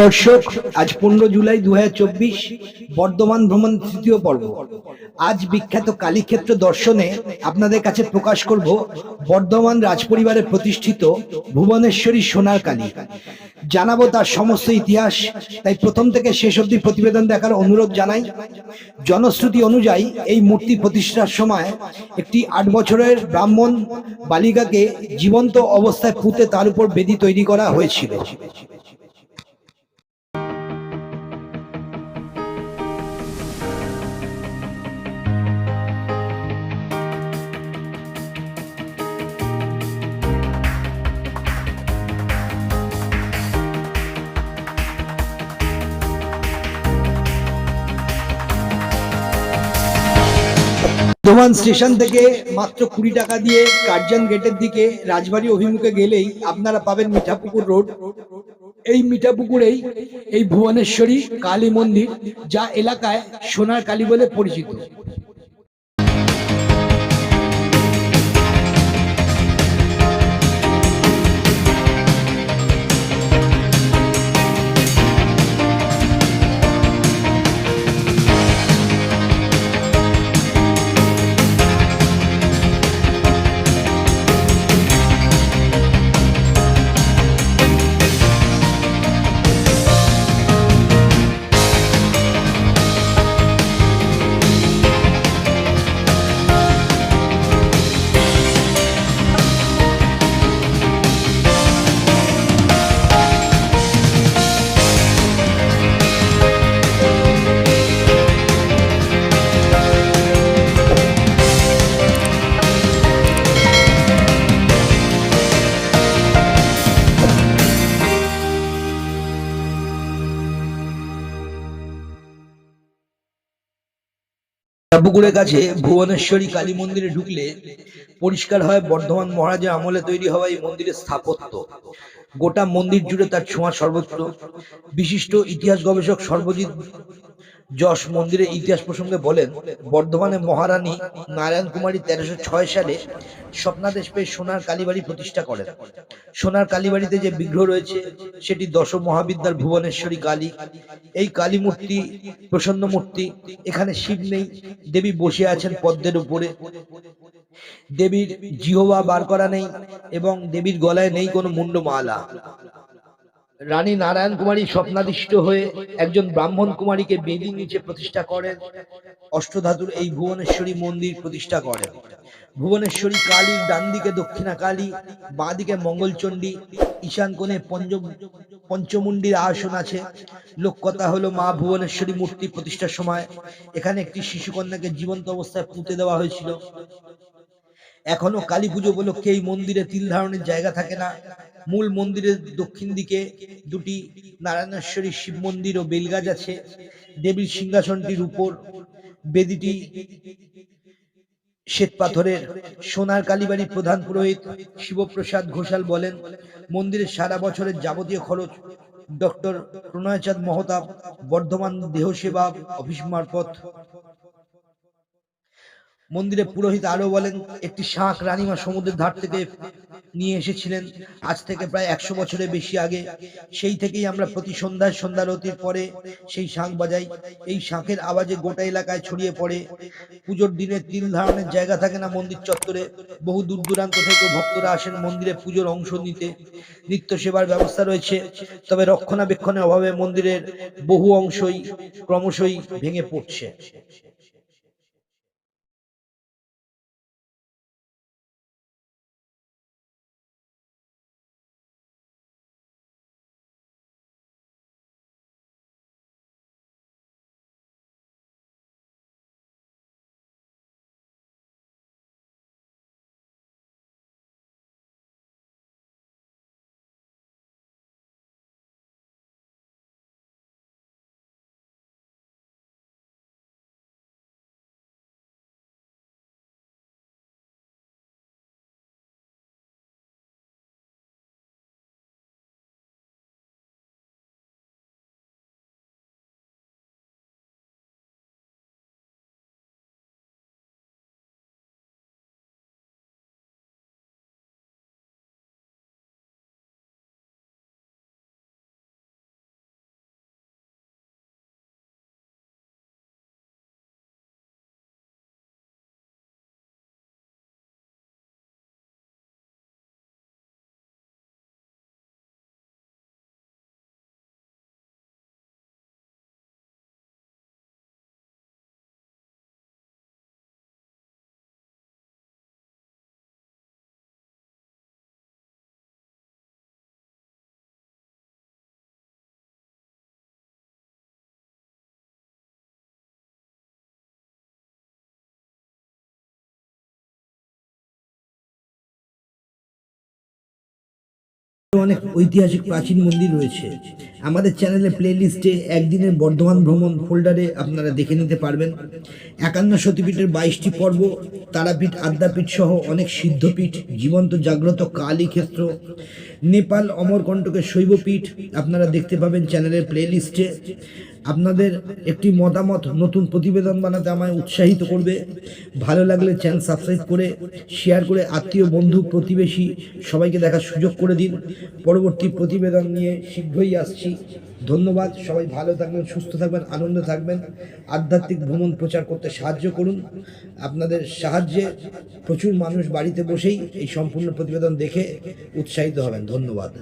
দর্শক আজ পনেরো জুলাই দু হাজার চব্বিশ, বর্ধমান ভ্রমণ তৃতীয় পর্ব। আজ বিখ্যাত কালীক্ষেত্র দর্শনে আপনাদের কাছে প্রকাশ করব বর্ধমান রাজপরিবারে প্রতিষ্ঠিত ভুবনেশ্বরী সোনার কালী। জানাব তার সমস্ত ইতিহাস, তাই প্রথম থেকে শেষ অবধি প্রতিবেদন দেখার অনুরোধ জানাই। জনশ্রুতি অনুযায়ী এই মূর্তি প্রতিষ্ঠার সময় একটি আট বছরের ব্রাহ্মণ বালিকাকে জীবন্ত অবস্থায় পুঁতে তার উপর বেদি তৈরি করা হয়েছিল। বর্ধমান স্টেশন থেকে মাত্র কুড়ি টাকা দিয়ে কার্জন গেটের দিকে রাজবাড়ি অভিমুখে গেলেই আপনারা পাবেন মিঠাপুকুর রোড। এই মিঠাপুকুরেই এই ভুবনেশ্বরী, কালী মন্দির, যা এলাকায় সোনার কালী বলে পরিচিত। পুকুরের কাছে ভুবনেশ্বরী কালী মন্দিরে ঢুকলে পরিষ্কার হয়, বর্ধমান মহারাজের আমলে তৈরি হওয়া এই মন্দিরের স্থাপত্য। গোটা মন্দির জুড়ে তার ছোঁয়া সর্বত্র বিশিষ্ট ইতিহাস গবেষক সর্বজিৎ যশ মন্দিরের ইতিহাস প্রসঙ্গে বলেন, বর্ধমানে মহারানী নারায়ণ কুমারী তেরোশো ছয় সালে স্বপ্নাদেশ পেয়ে সোনার কালীবাড়ি প্রতিষ্ঠা করেন। সোনার কালীবাড়িতে যে বিগ্রহ রয়েছে, সেটি দশ মহাবিদ্যার ভুবনেশ্বরী কালী। এই কালী মূর্তি প্রসন্ন মূর্তি, এখানে শিব নেই, দেবী বসে আছেন পদ্মের উপরে। দেবীর জিহবা বার করা নেই এবং দেবীর গলায় নেই কোনো মুন্ডমালা। রানী নারায়ণ কুমারী স্বপ্নাদিষ্ট হয়ে একজন ব্রাহ্মণ কুমারীকে বেদি নিচে প্রতিষ্ঠা করেন। অষ্টধাতুর এই ভুবনেশ্বরী মন্দির প্রতিষ্ঠা করেন। ভুবনেশ্বরী কালীর ডান দিকে দক্ষিণা কালী বাঁ দিকে মঙ্গলচণ্ডী, ঈশান কোণে পঞ্চ পঞ্চমুণ্ডির আসন আছে। লোককথা হলো মা ভুবনেশ্বরী মূর্তি প্রতিষ্ঠার সময়। এখানে একটি শিশুকন্যাকে জীবন্ত অবস্থায় পুঁতে দেওয়া হয়েছিল। এখনও কালী পুজো উপলক্ষে এই মন্দিরে তিল ধারণের জায়গা থাকে না। মূল মন্দিরের দক্ষিণ দিকে দুটি নারায়ণেশ্বরী শিব মন্দির ও বেলগাছ আছে। দেবীর সিংহাসনটির উপর বেদিটি শ্বেত পাথরের। সোনার কালীবাড়ির প্রধান পুরোহিত শিবপ্রসাদ ঘোষাল বলেন, মন্দিরের সারা বছরের যাবতীয় খরচ ডক্টর প্রণয়চাঁদ মহতাব, বর্ধমান দেহ সেবা অফিস মারফত। মন্দিরে পুরোহিত আরও বলেন, একটি শাঁখ রানীমা সমুদ্রের ধার থেকে নিয়ে এসেছিলেন। আজ থেকে প্রায় একশো বছরের বেশি আগে। সেই থেকেই আমরা প্রতি সন্ধ্যায় সন্ধ্যারতির পরে সেই শাঁখ বাজাই। এই শাঁখের আওয়াজে গোটা এলাকায় ছড়িয়ে পড়ে। পুজোর দিনে তিল ধারণের জায়গা থাকে না মন্দির চত্বরে। বহু দূর দূরান্ত থেকে ভক্তরা আসেন মন্দিরে পুজোর অংশ নিতে। নিত্য সেবার ব্যবস্থা রয়েছে। তবে রক্ষণাবেক্ষণের অভাবে মন্দিরের বহু অংশই ক্রমশই ভেঙে পড়ছে। অনেক ঐতিহাসিক প্রাচীন মন্দির রয়েছে। আমাদের চ্যানেলে প্লে লিস্টে একদিনের বর্ধমান ভ্রমণ ফোল্ডারে আপনারা দেখে নিতে পারবেন। একান্ন সতীপীঠের বাইশটি পর্ব, তারাপীঠ, আদ্যাপীঠ সহ অনেক সিদ্ধপীঠ, জীবন্ত জাগ্রত কালী ক্ষেত্র, নেপাল অমরকণ্টকের শৈবপীঠ আপনারা দেখতে পাবেন চ্যানেলের প্লে লিস্টে আপনাদের একটি মতামত নতুন প্রতিবেদন বানাতে আমায় উৎসাহিত করবে। ভালো লাগলে চ্যানেল সাবস্ক্রাইব করে শেয়ার করে আত্মীয়, বন্ধু, প্রতিবেশী সবাইকে দেখার সুযোগ করে দিন। পরবর্তী প্রতিবেদন নিয়ে শীঘ্রই আসছি। ধন্যবাদ, সবাই ভালো থাকবেন, সুস্থ থাকবেন, আনন্দ থাকবেন। আধ্যাত্মিক ভ্রমণ প্রচার করতে সাহায্য করুন। আপনাদের সাহায্যে প্রচুর মানুষ বাড়িতে বসেই এই সম্পূর্ণ প্রতিবেদন দেখে উৎসাহিত হবেন। ধন্যবাদ।